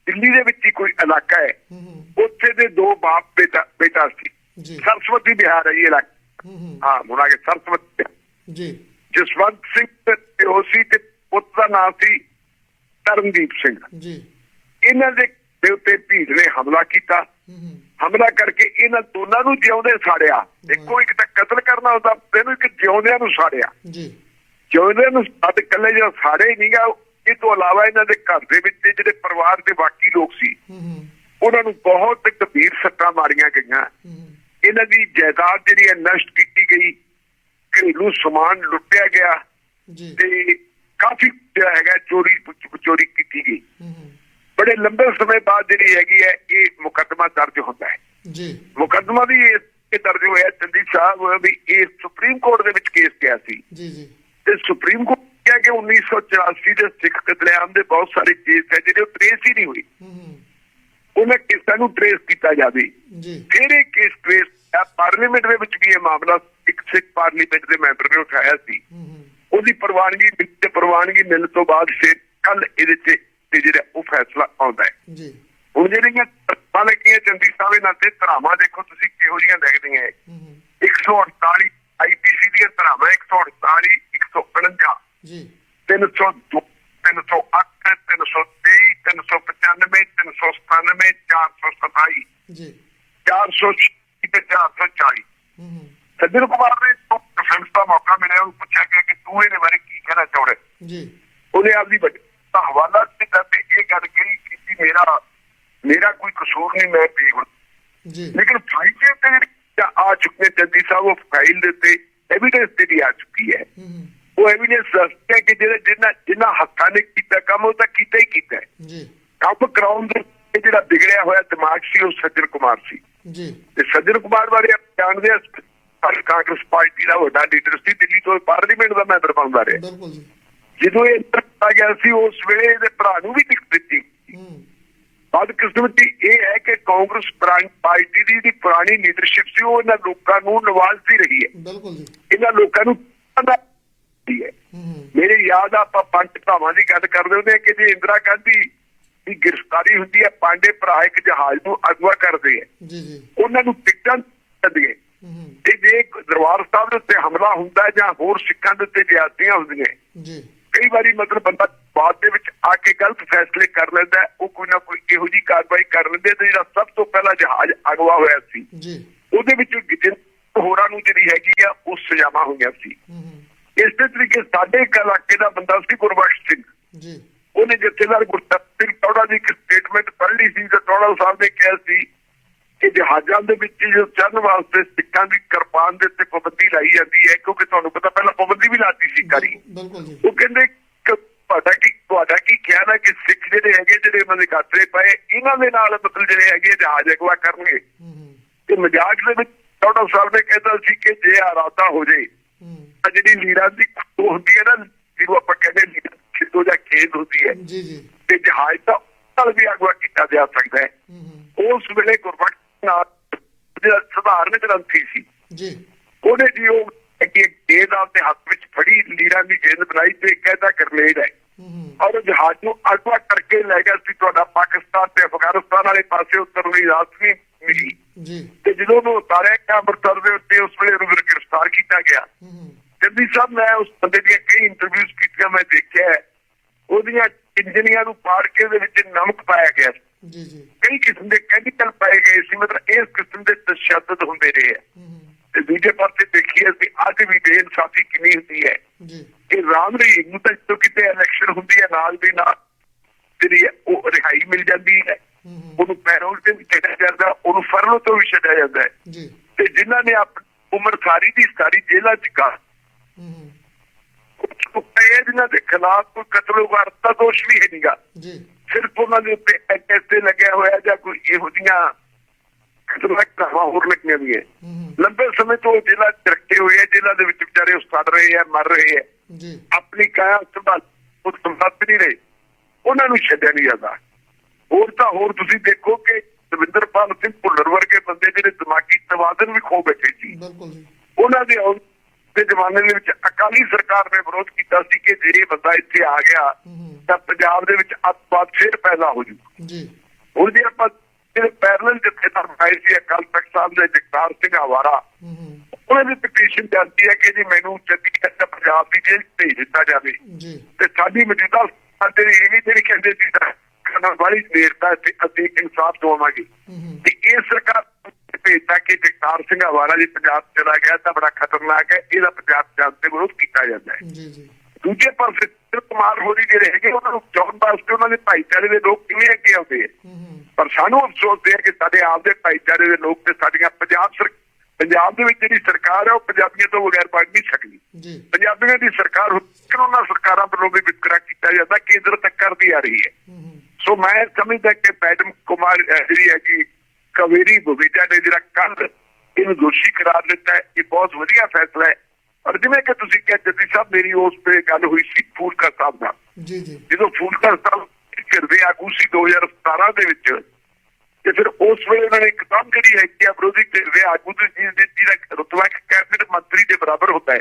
ਦਿੱਲੀ ਦੇ ਵਿੱਚ ਹੀ ਕੋਈ ਇਲਾਕਾ ਹੈ ਉੱਥੇ ਦੇ ਦੋ ਬਾਪ ਬੇਟਾ ਬੇਟਾ ਸੀ। ਸਰਸਵਤੀ ਬਿਹਾਰ ਹੈ ਇਹ ਇਲਾਕਾ। ਹੂੰ ਮੁੰਡਾ ਕੇ ਸਰਸਵਤੀ ਜੀ। ਜਸਵੰਤ ਸਿੰਘ ਤੇ ਪਿਓ ਸੀ ਤੇ ਪੁੱਤ ਦਾ ਨਾਮ ਸੀ ਤਰਨਦੀਪ ਸਿੰਘ। ਜੀ। ਇਹਨਾਂ ਦੇ ਦੇ ਉੱਤੇ ਭੀੜ ਨੇ ਹਮਲਾ ਕੀਤਾ। ਹਮਲਾ ਕਰਕੇ ਇਹਨਾਂ ਦੋਨਾਂ ਨੂੰ ਜਿਉਂਦੇ ਸਾੜਿਆ। ਦੇਖੋ ਇੱਕ ਤਾਂ ਕਤਲ ਕਰਨਾ ਹੁੰਦਾ ਇਹਨੂੰ ਇੱਕ ਜਿਉਂਦਿਆਂ ਨੂੰ ਸਾੜਿਆ। ਜੀ। ਜਿਉਂਦਿਆਂ ਨੂੰ ਸਾਡ ਇਕੱਲੇ ਜਿਹੜਾ ਸਾੜੇ ਨਹੀਂਗਾ ਇਹ ਤੋਂ ਇਲਾਵਾ ਇਹਨਾਂ ਦੇ ਘਰ ਦੇ ਵਿੱਚ ਜਿਹੜੇ ਪਰਿਵਾਰ ਦੇ ਬਾਕੀ ਲੋਕ ਸੀ ਉਹਨਾਂ ਨੂੰ ਬਹੁਤ ਗੰਭੀਰ ਸੱਟਾਂ ਮਾਰੀਆਂ ਗਈਆਂ। ਇਹਨਾਂ ਦੀ ਜਾਇਦਾਦ ਜਿਹੜੀ ਹੈ ਨਸ਼ਟ ਕੀਤੀ ਗਈ। ਘਰੇਲੂ ਸਮਾਨ ਲੁੱਟਿਆ ਗਿਆ ਤੇ ਕਾਫੀ ਜਿਹੜਾ ਹੈਗਾ ਚੋਰੀ ਚੋਰੀ ਕੀਤੀ ਗਈ। ਬੜੇ ਲੰਬੇ ਸਮੇਂ ਬਾਅਦ ਜਿਹੜੀ ਹੈਗੀ ਹੈ ਇਹ ਮੁਕੱਦਮਾ ਦਰਜ ਹੁੰਦਾ ਹੈ। ਜੀ। ਮੁਕੱਦਮਾ ਵੀ ਇਸ ਤੇ ਦਰਜ ਹੋਇਆ ਚੰਦੀ ਸਾਹਿਬ ਵੀ ਇਹ ਸੁਪਰੀਮ ਕੋਰਟ ਦੇ ਵਿੱਚ ਕੇਸ ਗਿਆ ਸੀ। ਜੀ ਜੀ। ਤੇ ਸੁਪਰੀਮ ਕੋਰਟ ਕਿਹਾ ਕਿ 1984 ਦੇ ਸਿੱਖ ਕਤਲੇਆਮ ਦੇ ਬਹੁਤ ਸਾਰੇ ਕੇਸ ਹੈ ਜਿਹੜੇ ਟ੍ਰੇਸ ਹੀ ਨਹੀਂ ਹੋਏ। ਹੂੰ ਉਹਨਾਂ ਕੇਸਾਂ ਨੂੰ ਟ੍ਰੇਸ ਕੀਤਾ ਜਾਵੇ। ਜੀ। ਫਿਰ ਇਹ ਕੇਸ ਟ੍ਰੇਸ ਪਾਰਲੀਮੈਂਟ ਦੇ ਵਿੱਚ ਵੀ ਇਹ ਮਾਮਲਾ ਇੱਕ ਸਿੱਖ ਪਾਰਲੀਮੈਂਟ ਦੇ ਮੈਂਬਰ ਨੇ ਉਠਾਇਆ ਸੀ। ਹੂੰ ਉਹਦੀ ਪ੍ਰਵਾਨਗੀ ਤੇ ਪ੍ਰਵਾਨਗੀ ਮਿਲਣ ਤੋਂ ਬਾਅਦ ਫਿਰ ਕੱਲ ਇਹਦੇ ਤੇ ਤੇ ਜਿਹੜਾ ਉਹ ਫੈਸਲਾ ਆਉਂਦਾ ਹੈ। ਜੀ। ਹੁਣ ਜਿਹੜੀਆਂ ਤਰ੍ਹਾਂ ਲੱਗੀਆਂ ਚੰਦੀ ਸਾਹਿਬ ਇਹਨਾਂ ਤੇ ਧਰਾਵਾਂ ਦੇਖੋ ਤੁਸੀਂ ਕਿਹੋ ਜਿਹੀਆਂ ਲੱਗਦੀਆਂ ਹੈ ਹੂੰ। 148 ਆਈਪੀਸੀ ਦੀਆਂ ਧਰਾਵਾਂ 148 149 ਜੀ। 302 308 323 395 397 427 ਜੀ। 400 ਤੇ 440 ਹੂੰ ਸੱਜਣ ਕੁਮਾਰ ਨੇ ਡਿਫੈਂਸ ਦਾ ਮੌਕਾ ਮਿਲਿਆ ਉਹਨੂੰ ਪੁੱਛਿਆ ਗਿਆ ਕਿ ਤੂੰ ਇਹਦੇ ਬਾਰੇ ਕੀ ਕਹਿਣਾ ਚਾਹੁੰਦਾ? ਜੀ। ਉਹਨੇ ਆਪਦੀ ਦਾ ਹਵਾਲਾ ਦਿੱਤਾ ਤੇ ਇਹ ਗੱਲ ਕਹੀ ਕਿ ਮੇਰਾ ਮੇਰਾ ਕੋਈ ਕਸੂਰ ਨਹੀਂ ਮੈਂ ਬੇਗੁਨਾਹ ਜੀ। ਲੇਕਿਨ ਫਾਈਲ ਜਿਹੜੀ ਆ ਚੁੱਕੇ ਜੱਦੀ ਸਾਹਿਬ ਉਹ ਫਾਈਲ ਦੇ ਉੱਤੇ ਐਵੀਡੈਂਸ ਤੇ ਆ ਚੁੱਕੀ ਹੂੰ। ਉਹ ਐਵੀਡੈਂਸ ਦੱਸਦਾ ਕਿ ਜਿਹੜੇ ਜਿੰਨਾ ਜਿੰਨਾ ਹੱਥਾਂ ਨੇ ਕੀਤਾ ਕੰਮ ਉਹ ਤਾਂ ਕੀਤਾ ਹੀ ਕੀਤਾ ਜੀ। ਕੰਮ ਕਰਾਉਣ ਦੇ ਜਿਹੜਾ ਵਿਗੜਿਆ ਹੋਇਆ ਦਿਮਾਗ ਸੀ ਉਹ ਸੱਜਣ ਕੁਮਾਰ ਸੀ। ਜੀ। ਤੇ ਸੱਜਣ ਕੁਮਾਰ ਬਾਰੇ ਆਪਾਂ ਜਾਣਦੇ ਸਾਡੀ ਕਾਂਗਰਸ ਪਾਰਟੀ ਦਾ ਵੱਡਾ ਲੀਡਰ ਸੀ ਦਿੱਲੀ ਤੋਂ ਪਾਰਲੀਮੈਂਟ ਦਾ ਮੈਂਬਰ ਬਣਦਾ ਰਿਹਾ। ਬਿਲਕੁਲ ਜੀ। ਜਦੋਂ ਇਹ ਆ ਗਿਆ ਸੀ ਉਸ ਵੇਲੇ ਇਹਦੇ ਭਰਾ ਨੂੰ ਵੀ ਟਿਕਟ ਦਿੱਤੀ। ਹੂੰ। ਬਦਕਿਸਮਤੀ ਇਹ ਹੈ ਕਿ ਕਾਂਗਰਸ ਪਾਰਟੀ ਦੀ ਜਿਹੜੀ ਪੁਰਾਣੀ ਲੀਡਰਸ਼ਿਪ ਸੀ ਉਹ ਇਹਨਾਂ ਲੋਕਾਂ ਨੂੰ ਨਵਾਜ਼ਦੀ ਰਹੀ ਹੈ। ਬਿਲਕੁਲ ਜੀ। ਇਹਨਾਂ ਲੋਕਾਂ ਨੂੰ ਨਹੀਂ ਹੈ। ਹੂੰ। ਮੇਰੇ ਯਾਦ ਆ ਆਪਾਂ ਪੰਜ ਭਰਾਵਾਂ ਦੀ ਗੱਲ ਕਰਦੇ ਹੁੰਦੇ ਕਿ ਜੇ ਇੰਦਰਾ ਗਾਂਧੀ ਦੀ ਗ੍ਰਿਫਤਾਰੀ ਹੁੰਦੀ ਹੈ ਪਾਂਡੇ ਭਰਾ ਇੱਕ ਜਹਾਜ਼ ਨੂੰ ਅਗਵਾ ਕਰਦੇ ਜੀ ਜੀ। ਉਹਨਾਂ ਨੂੰ ਟਿਕਟਾਂ ਦਿੰਦੇ ਹੂੰ। ਤੇ ਜੇ ਦਰਬਾਰ ਸਾਹਿਬ ਦੇ ਉੱਤੇ ਹਮਲਾ ਹੁੰਦਾ ਹੈ ਜਾਂ ਹੋਰ ਸਿੱਖਾਂ ਦੇ ਉੱਤੇ ਜ਼ਿਆਦਤੀਆਂ ਹੁੰਦੀਆਂ ਜੀ। ਕਈ ਵਾਰੀ ਮਤਲਬ ਬੰਦਾ ਬਾਅਦ ਦੇ ਵਿੱਚ ਆ ਕੇ ਗਲਤ ਫੈਸਲੇ ਕਰ ਲੈਂਦਾ ਹੈ, ਉਹ ਕੋਈ ਨਾ ਕੋਈ ਇਹੋ ਜੀ ਕਾਰਵਾਈ ਕਰ ਲੈਂਦੇ ਤੇ ਜਿਹੜਾ ਸਭ ਤੋਂ ਪਹਿਲਾਂ ਜਹਾਜ਼ ਅਗਵਾ ਹੋਇਆ ਸੀ ਜੀ। ਉਹਦੇ ਵਿੱਚ ਹੋਰਾਂ ਨੂੰ ਜਿਹੜੀ ਹੈਗੀ ਆ ਉਹ ਸਜ਼ਾਵਾਂ ਹੋਈਆਂ ਸੀ। ਹੂੰ। ਇਸੇ ਤਰੀਕੇ ਸਾਡੇ ਇਲਾਕੇ ਦਾ ਬੰਦਾ ਸੀ ਗੁਰਬਖਸ਼ ਸਿੰਘ। ਜੀ। ਉਹਨੇ ਜਥੇਦਾਰ ਗੁਰਤਪ ਸਿੰਘ ਟੌੜਾ ਦੀ ਇੱਕ ਸਟੇਟਮੈਂਟ ਪੜ੍ਹ ਲਈ ਸੀ ਤੇ ਟੌੜਾ ਸਾਹਿਬ ਨੇ ਕਿਹਾ ਸੀ ਕਿ ਜਹਾਜ਼ਾਂ ਦੇ ਵਿੱਚ ਜੋ ਚੜਨ ਵਾਸਤੇ ਸਿੱਖਾਂ ਦੀ ਕਿਰਪਾਨ ਦੇ ਉੱਤੇ ਪਾਬੰਦੀ ਲਾਈ ਜਾਂਦੀ ਹੈ ਕਿਉਂਕਿ ਤੁਹਾਨੂੰ ਪਤਾ ਪਹਿਲਾਂ ਪਾਬੰਦੀ ਵੀ ਲਾਤੀ ਸੀ ਕਰੀ ਬਿਲਕੁਲ ਜੀ। ਉਹ ਕਹਿੰਦੇ ਤੁਹਾਡਾ ਕੀ ਤੁਹਾਡਾ ਕੀ ਖਿਆਲ ਹੈ ਕਿ ਸਿੱਖ ਜਿਹੜੇ ਹੈਗੇ ਜਿਹੜੇ ਉਹਨਾਂ ਦੇ ਗਾਤਰੇ ਪਏ ਇਹਨਾਂ ਦੇ ਨਾਲ ਮਤਲਬ ਜਿਹੜੇ ਹੈਗੇ ਜਹਾਜ਼ ਅਗਵਾ ਕਰਨਗੇ। ਹੂੰ ਤੇ ਮਜ਼ਾਕ ਦੇ ਵਿੱਚ ਟੌੜਾ ਸਾਹਿਬ ਨੇ ਕਹਿੰਦਾ ਸੀ ਕਿ ਜੇ ਇਰਾਦਾ ਹੋ ਜੇ ਜਿਹੜੀ ਲੀਰਾ ਦੀ ਹੁੰਦੀ ਹੈ ਨਾ ਜਿਹਨੂੰ ਆਪਾਂ ਕਹਿੰਦੇ ਖਿੱਤੋ ਜਾਂ ਖੇਦ ਹੁੰਦੀ ਹੈ। ਜੀ ਜੀ। ਤੇ ਜਹਾਜ਼ ਦਾ ਨਾਲ ਵੀ ਅਗਵਾ ਕੀਤਾ ਜਾ ਸਕਦਾ ਹੈ। ਉਸ ਵੇਲੇ ਗੁਰਬਖਸ਼ ਨਾਲ ਜਿਹੜਾ ਸਧਾਰਨ ਗ੍ਰੰਥੀ ਸੀ। ਜੀ। ਉਹਨੇ ਜੀ ਉਹ ਕਿ ਦੇ ਨਾਲ ਤੇ ਹੱਥ ਵਿੱਚ ਫੜੀ ਲੀਰਾ ਦੀ ਜਿੰਦ ਬਣਾਈ ਤੇ ਕਹਿੰਦਾ ਗਰਨੇਡ ਹੈ। ਔਰ ਜਹਾਜ਼ ਨੂੰ ਅਗਵਾ ਕਰਕੇ ਲੈ ਗਿਆ ਸੀ। ਤੁਹਾਡਾ ਪਾਕਿਸਤਾਨ ਤੇ ਅਫਗਾਨਿਸਤਾਨ ਵਾਲੇ ਪਾਸੇ ਉਤਰਨ ਦੀ ਰਾਤ ਨਹੀਂ ਮਿਲੀ। ਜੀ। ਤੇ ਜਦੋਂ ਉਹ ਉਤਾਰਿਆ ਅੰਮ੍ਰਿਤਸਰ ਦੇ ਉੱਤੇ ਉਸ ਵੇਲੇ ਉਹਨੂੰ ਗ੍ਰਿਫਤਾਰ ਕੀਤਾ ਗਿਆ। ਜੱਦੀ ਸਾਹਿਬ ਮੈਂ ਉਸ ਬੰਦੇ ਦੀਆਂ ਕਈ ਇੰਟਰਵਿਊਜ਼ ਕੀਤੀਆਂ ਮੈਂ ਦੇਖਿਆ। ਉਹਦੀਆਂ ਇੰਜਨੀਆਂ ਨੂੰ ਪਾੜ ਕੇ ਉਹਦੇ ਵਿੱਚ ਨਮਕ ਪਾਇਆ ਗਿਆ। ਜੀ ਜੀ। ਕਈ ਕਿਸਮ ਦੇ ਕੈਮੀਕਲ ਪਾਏ ਗਏ ਸੀ ਮਤਲਬ ਇਸ ਕਿਸਮ ਦੇ ਤਸ਼ੱਦਦ ਹੁੰਦੇ ਰਹੇ ਤੇ ਦੂਜੇ ਪਾਸੇ ਦੇਖੀਏ ਅਸੀਂ ਅੱਜ ਵੀ ਬੇਇਨਸਾਫੀ ਕਿੰਨੀ ਹੁੰਦੀ ਹੈ। ਜੀ। ਕਿ ਰਾਮ ਰਹੀ ਨੂੰ ਤਾਂ ਜਦੋਂ ਕਿਤੇ ਇਲੈਕਸ਼ਨ ਹੁੰਦੀ ਹੈ ਨਾਲ ਦੀ ਨਾਲ ਜਿਹੜੀ ਉਹ ਰਿਹਾਈ ਮਿਲ ਜਾਂਦੀ ਹੈ। ਉਹਨੂੰ ਪੈਰੋਲ ਤੇ ਵੀ ਛੱਡਿਆ ਜਾਂਦਾ ਉਹਨੂੰ ਫਰਲੋ ਤੋਂ ਵੀ ਛੱਡਿਆ ਜਾਂਦਾ ਹੈ। ਜੀ। ਤੇ ਜਿਨ੍ਹਾਂ ਨੇ ਆਪਣੀ ਉਮਰ ਸਾਰੀ ਦੀ ਸਾਰੀ ਜੇਲ੍ਹਾਂ ਚ ਕਾ ਹੂੰ ਹੂੰ ਇਹ ਜਿਨ੍ਹਾਂ ਦੇ ਖਿਲਾਫ ਕੋਈ ਕਤਲ ਵਾਰਤਾ ਦੋਸ਼ ਵੀ ਹੈ ਨਹੀਂਗਾ ਜੀ। ਸਿਰਫ ਉਹਨਾਂ ਦੇ ਉੱਤੇ ਐਸਏ ਲੱਗਿਆ ਹੋਇਆ ਜਾਂ ਕੋਈ ਇਹੋ ਜਿਹੀਆਂ ਕਤਲਾਂ ਹੋਰ ਲੱਗੀਆਂ ਵੀ ਹੈ ਹੂੰ। ਹੂੰ ਲੰਬੇ ਸਮੇਂ ਤੋਂ ਜੇਲ੍ਹਾਂ ਚ ਰੱਖੇ ਹੋਏ ਆ ਜੇਲ੍ਹਾਂ ਦੇ ਵਿੱਚ ਵਿਚਾਰੇ ਸੜ ਰਹੇ ਆ ਮਰ ਰਹੇ ਆ। ਜੀ। ਆਪਣੀ ਕਾਇਆ ਸੰਭਾਲ ਉਹ ਸੰਭਾਲ ਨਹੀਂ ਰਹੇ। ਉਹਨਾਂ ਨੂੰ ਛੱਡਿਆ ਨਹੀਂ ਜਾਂਦਾ। ਹੋਰ ਤਾਂ ਹੋਰ ਤੁਸੀਂ ਦੇਖੋ ਕਿ ਦਵਿੰਦਰਪਾਲ ਸਿੰਘ ਭੁੱਲਰ ਵਰਗੇ ਬੰਦੇ ਜਿਹੜੇ ਦਿਮਾਗੀ ਤਵਾਜ਼ਨ ਵੀ ਖੋ ਬੈਠੇ ਸੀ। ਬਿਲਕੁਲ ਜੀ। ਉਹਨਾਂ ਦੇ ਦੇ ਜ਼ਮਾਨੇ ਦੇ ਵਿੱਚ ਅਕਾਲੀ ਸਰਕਾਰ ਨੇ ਵਿਰੋਧ ਕੀਤਾ ਸੀ ਕਿ ਜੇ ਇਹ ਬੰਦਾ ਇੱਥੇ ਆ ਗਿਆ ਤਾਂ ਪੰਜਾਬ ਦੇ ਵਿੱਚ ਅੱਤਵਾਦ ਫੇਰ ਪੈਦਾ ਹੋ ਜੂ ਜੀ। ਹੁਣ ਜੇ ਆਪਾਂ ਜਿਹੜੇ ਪੈਰਲਲ ਜਥੇਦਾਰ ਬਣਾਏ ਸੀ ਅਕਾਲ ਤਖਤ ਸਾਹਿਬ ਦੇ ਜਗਤਾਰ ਸਿੰਘ ਹਵਾਰਾ ਉਹਨਾਂ ਦੀ ਪਟੀਸ਼ਨ ਜਾਂਦੀ ਹੈ ਕਿ ਜੀ ਮੈਨੂੰ ਚੰਡੀਗੜ੍ਹ ਪੰਜਾਬ ਦੀ ਜੇਲ੍ਹ ਭੇਜ ਦਿੱਤਾ ਜਾਵੇ। ਤੇ ਸਾਡੀ ਮੌਜੂਦਾ ਜਿਹੜੀ ਇਹ ਵੀ ਜਿਹੜੀ ਕਹਿੰਦੇ ਸੀ ਕਰਨਾ ਵਾਲੀ ਦੇਰਤਾ ਤੇ ਅਸੀਂ ਇਨਸਾਫ ਦਵਾਵਾਂਗੇ। ਤੇ ਇਹ ਸਰਕਾਰ ਭੇਜਦਾ ਕਿ ਜਗਤਾਰ ਸਿੰਘ ਹਵਾਰਾ ਜੀ ਪੰਜਾਬ ਚਲਾ ਗਿਆ ਤਾਂ ਬੜਾ ਖਤਰਨਾਕ ਹੈ ਇਹਦਾ ਪੰਜਾਬ ਜਾਣ ਤੇ ਵਿਰੋਧ ਕੀਤਾ ਜਾਂਦਾ ਹੈ। ਜੀ ਜੀ। ਦੂਜੇ ਪਾਸੇ ਕੁਮਾਰ ਹੋਰੀ ਜਿਹੜੇ ਹੈਗੇ ਉਹਨਾਂ ਨੂੰ ਚੌਣ ਵਾਸਤੇ ਉਹਨਾਂ ਦੇ ਭਾਈਚਾਰੇ ਦੇ ਲੋਕ ਕਿਵੇਂ ਅੱਗੇ ਆਉਂਦੇ ਆ। ਪਰ ਸਾਨੂੰ ਅਫਸੋਸ ਹੈ ਕਿ ਸਾਡੇ ਆਪ ਦੇ ਭਾਈਚਾਰੇ ਦੇ ਲੋਕ ਤੇ ਸਾਡੀਆਂ ਪੰਜਾਬ ਸਰ ਪੰਜਾਬ ਦੇ ਵਿੱਚ ਜਿਹੜੀ ਸਰਕਾਰ ਹੈ ਉਹ ਪੰਜਾਬੀਆਂ ਤੋਂ ਬਗੈਰ ਬਣ ਨਹੀਂ ਸਕਦੀ। ਜੀ। ਪੰਜਾਬੀਆਂ ਦੀ ਸਰਕਾਰ ਉਹਨਾਂ ਸਰਕਾਰਾਂ ਵੱਲੋਂ ਵੀ ਵਿਤਕਰਾ ਕੀਤਾ ਜਾਂਦਾ ਕੇਂਦਰ ਤੱਕ ਕਰਦੀ ਆ ਰਹੀ ਹੈ। ਸੋ ਮੈਂ ਸਮਝਦਾ ਕਿ ਮੈਡਮ ਕੁਮਾਰ ਜਿਹੜੀ ਹੈ ਕਿ ਕਵੇਰੀ ਬੁਵੇਜਾ ਨੇ ਜਿਹੜਾ ਕੱਲ ਇਹਨੂੰ ਦੋਸ਼ੀ ਕਰਾਰ ਦਿੱਤਾ ਇਹ ਬਹੁਤ ਵਧੀਆ ਫੈਸਲਾ ਹੈ। ਔਰ ਜਿਵੇਂ ਕਿ ਤੁਸੀਂ ਕਿਹਾ ਜੱਦੀ ਸਾਹਿਬ ਮੇਰੀ ਉਸ ਤੇ ਗੱਲ ਹੋਈ ਸੀ ਫੂਲਕਾ ਸਾਹਿਬ ਨਾਲ। ਜੀ ਜੀ। ਜਦੋਂ ਫੂਲਕਾ ਸਾਹਿਬ ਕਰਦੇ ਆਗੂ ਸੀ 2017 ਦੇ ਵਿੱਚ ਤੇ ਫਿਰ ਉਸ ਵੇਲੇ ਉਹਨਾਂ ਨੇ ਇੱਕਦਮ ਜਿਹੜੀ ਹੈ ਕਿ ਵਿਰੋਧੀ ਕਰਦੇ ਆਗੂ ਦੀ ਜੀ ਦੀ ਰੁਤਬਾ ਇੱਕ ਕੈਬਨਿਟ ਮੰਤਰੀ ਦੇ ਬਰਾਬਰ ਹੁੰਦਾ ਹੈ।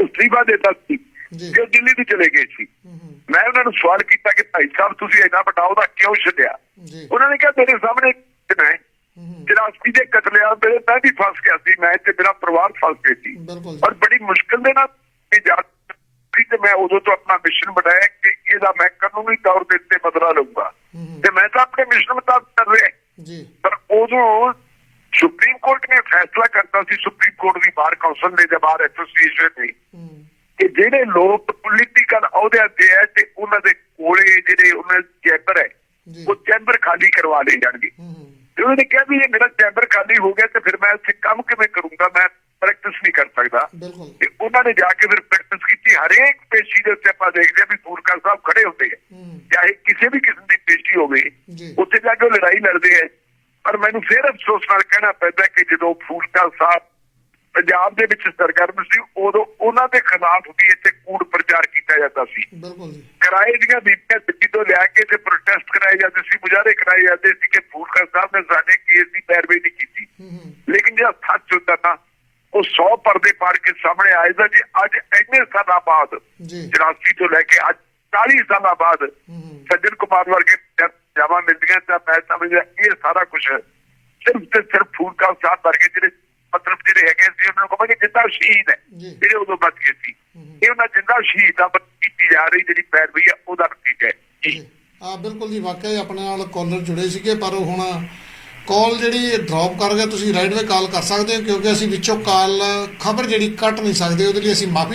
ਅਸਤੀਫਾ ਦਿੱਤਾ ਸੀ ਜੀ। ਦਿੱਲੀ ਨੂੰ ਚਲੇ ਗਏ ਸੀ। ਮੈਂ ਉਹਨਾਂ ਨੂੰ ਸਵਾਲ ਕੀਤਾ ਕਿ ਭਾਈ ਸਾਹਿਬ ਤੁਸੀਂ ਇੰਨਾ ਵੱਡਾ ਉਹਦਾ ਕਿਉਂ ਛੱਡਿਆ? ਉਹਨਾਂ ਨੇ ਕਿਹਾ ਤੇਰੇ ਸਾਹਮਣੇ ਚਰਾਸੀ ਦੇ ਕਤਲਿਆਂ ਵੇਲੇ ਮੈਂ ਵੀ ਫਸ ਗਿਆ ਸੀ ਮੈਂ ਤੇ ਮੇਰਾ ਪਰਿਵਾਰ ਫਸ ਗਿਆ ਸੀ। ਔਰ ਬੜੀ ਮੁਸ਼ਕਲ ਦੇ ਨਾਲ ਤੇ ਮੈਂ ਉਦੋਂ ਤੋਂ ਆਪਣਾ ਮਿਸ਼ਨ ਬਣਾਇਆ ਕਿ ਇਹਦਾ ਮੈਂ ਕਾਨੂੰਨੀ ਤੌਰ ਦੇ ਉੱਤੇ ਬਦਲਾ ਲਊਂਗਾ। ਤੇ ਮੈਂ ਤਾਂ ਆਪਣੇ ਮਿਸ਼ਨ ਮੁਤਾਬਕ ਕਰ ਰਿਹਾ। ਜੀ। ਪਰ ਉਦੋਂ ਸੁਪਰੀਮ ਕੋਰਟ ਨੇ ਫੈਸਲਾ ਕਰਤਾ ਸੀ ਸੁਪਰੀਮ ਕੋਰਟ ਦੀ ਬਾਰ ਕੌਂਸਲ ਦੇ ਜਾਂ ਬਾਰ ਐਸੋਸੀਏਸ਼ਨ ਨੇ ਕਿ ਜਿਹੜੇ ਲੋਕ ਪੋਲੀਟੀਕਲ ਅਹੁਦਿਆਂ ਤੇ ਹੈ ਤੇ ਉਹਨਾਂ ਦੇ ਕੋਲੇ ਜਿਹੜੇ ਉਹਨਾਂ ਦੇ ਚੈਂਬਰ ਹੈ ਉਹ ਚੈਂਬਰ ਖਾਲੀ ਕਰਵਾ ਲਏ ਜਾਣਗੇ। ਤੇ ਉਹਨੇ ਕਿਹਾ ਵੀ ਇਹ ਮੇਰਾ ਚੈਂਬਰ ਖਾਲੀ ਹੋ ਗਿਆ ਤੇ ਫਿਰ ਮੈਂ ਇੱਥੇ ਕੰਮ ਕਿਵੇਂ ਕਰੂੰਗਾ ਮੈਂ ਪ੍ਰੈਕਟਿਸ ਨਹੀਂ ਕਰ ਸਕਦਾ। ਤੇ ਉਹਨਾਂ ਨੇ ਜਾ ਕੇ ਫਿਰ ਪ੍ਰੈਕਟਿਸ ਕੀਤੀ। ਹਰੇਕ ਪੇਸ਼ੀ ਦੇ ਉੱਤੇ ਆਪਾਂ ਦੇਖਦੇ ਹਾਂ ਵੀ ਪੂਰਕਰ ਸਾਹਿਬ ਖੜੇ ਹੁੰਦੇ ਆ। ਹੂੰ। ਚਾਹੇ ਕਿਸੇ ਵੀ ਕਿਸਮ ਦੀ ਪੇਸ਼ੀ ਹੋਵੇ ਉੱਥੇ ਜਾ ਕੇ ਉਹ ਲੜਾਈ ਲੜਦੇ ਆ। ਪਰ ਮੈਨੂੰ ਫਿਰ ਅਫਸੋਸ ਨਾਲ ਕਹਿਣਾ ਪੈਂਦਾ ਕਿ ਜਦੋਂ ਫੂਲਕਾ ਸਾਹਿਬ ਪੰਜਾਬ ਦੇ ਵਿੱਚ ਸਰਗਰਮ ਸੀ ਉਦੋਂ ਉਹਨਾਂ ਦੇ ਖਿਲਾਫ ਵੀ ਇੱਥੇ ਕੂੜ ਪ੍ਰਚਾਰ ਕੀਤਾ ਜਾਂਦਾ ਸੀ। ਬਿਲਕੁਲ ਕਿਰਾਏ ਦੀਆਂ ਬੀਬੀਆਂ ਦਿੱਲੀ ਤੋਂ ਲਿਆ ਕੇ ਤੇ ਪ੍ਰੋਟੈਸਟ ਕਰਾਏ ਜਾਂਦੇ ਸੀ ਮੁਜ਼ਾਹਰੇ ਕਰਾਏ ਜਾਂਦੇ ਸੀ ਕਿ ਫੂਲਕਾ ਸਾਹਿਬ ਨੇ ਸਾਡੇ ਕੇਸ ਦੀ ਪੈਰਵੀ ਨਹੀਂ ਕੀਤੀ। ਲੇਕਿਨ ਜਿਹੜਾ ਸੱਚ ਹੁੰਦਾ ਨਾ ਉਹ 100 ਪਰਦੇ ਪਾੜ ਕੇ ਸਾਹਮਣੇ ਆਏਗਾ ਜੀ ਅੱਜ ਇੰਨੇ ਸਾਲਾਂ ਬਾਅਦ ਜੀ। 84 ਤੋਂ ਲੈ ਕੇ ਅੱਜ 40 ਸਾਲਾਂ ਬਾਅਦ ਸੱਜਣ ਕੁਮਾਰ ਵਰਗੇ ਜਾਵਾਂ ਮਿਲਦੀਆਂ ਤਾਂ ਮੈਂ ਸਮਝਦਾ ਇਹ ਸਾਰਾ ਕੁਝ ਸਿਰਫ ਤੇ ਸਿਰਫ ਫੂਲਕਾ ਸਾਹਿਬ ਵਰਗੇ ਜਿਹੜੇ ਮਤਲਬ ਜਿਹੜੇ ਹੈਗੇ ਸੀ ਉਹਨਾਂ ਨੂੰ ਕਹਾਂਗੇ ਜਿੰਦਾ ਸ਼ਹੀਦ ਹੈ। ਜਿਹੜੇ ਉਦੋਂ ਬਚ ਗਏ ਸੀ। ਇਹ ਉਹਨਾਂ ਜਿੰਦਾ ਸ਼ਹੀਦਾਂ ਕੀਤੀ ਜਾ ਰਹੀ ਜਿਹੜੀ ਪੈਰਵੀ ਹੈ ਉਹਦਾ ਨਤੀਜਾ ਹੈ। ਆ ਬਿਲਕੁਲ ਜੀ ਵਾਕਿਆ ਆਪਣੇ ਨਾਲ ਕਾਲਰ ਜੁੜੇ ਸੀਗੇ ਪਰ ਹੁਣ ਕਾਲ ਜਿਹੜੀ ਡ੍ਰੌਪ ਕਰ ਗਿਆ ਤੁਸੀਂ ਰਾਈਟ ਵੇ ਕਾਲ ਕਰ ਸਕਦੇ ਹੋ ਕਿਉਂਕਿ ਅਸੀਂ ਵਿੱਚੋਂ ਕਾਲ ਖਬਰ ਜਿਹੜੀ ਕੱਟ ਨਹੀਂ ਸਕਦੇ ਉਹਦੇ ਲਈ ਅਸੀਂ ਮਾਫੀ